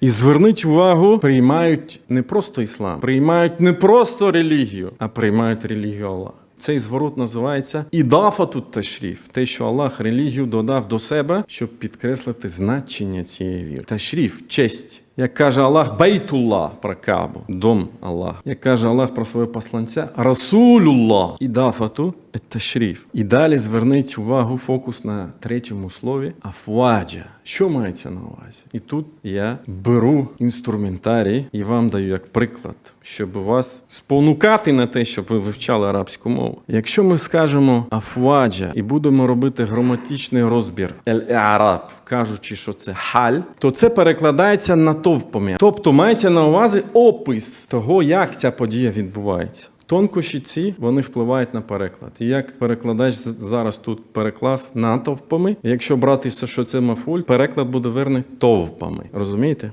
І зверніть увагу, приймають не просто іслам, приймають не просто релігію, а приймають релігію Аллаха. Цей зворот називається ідафату ташріф, те, що Аллах релігію додав до себе, щоб підкреслити значення цієї віри. Ташріф, честь. Як каже Аллах, Бейтуллах про Кабу, дом Аллах. Як каже Аллах про свого посланця, Расулюллах, ідафату ташріф. І далі зверніть увагу фокус на третьому слові афваджа. Що мається на увазі? І тут я беру інструментарій і вам даю як приклад, щоб вас спонукати на те, щоб ви вивчали арабську мову. Якщо ми скажемо афваджа і будемо робити граматичний розбір ель-араб, кажучи, що це халь, то це перекладається натовпами. Тобто мається на увазі опис того, як ця подія відбувається. Тонкощі ці вони впливають на переклад. І як перекладач зараз тут переклав натовпами, якщо братися, що це мафуль, переклад буде верний товпами. Розумієте?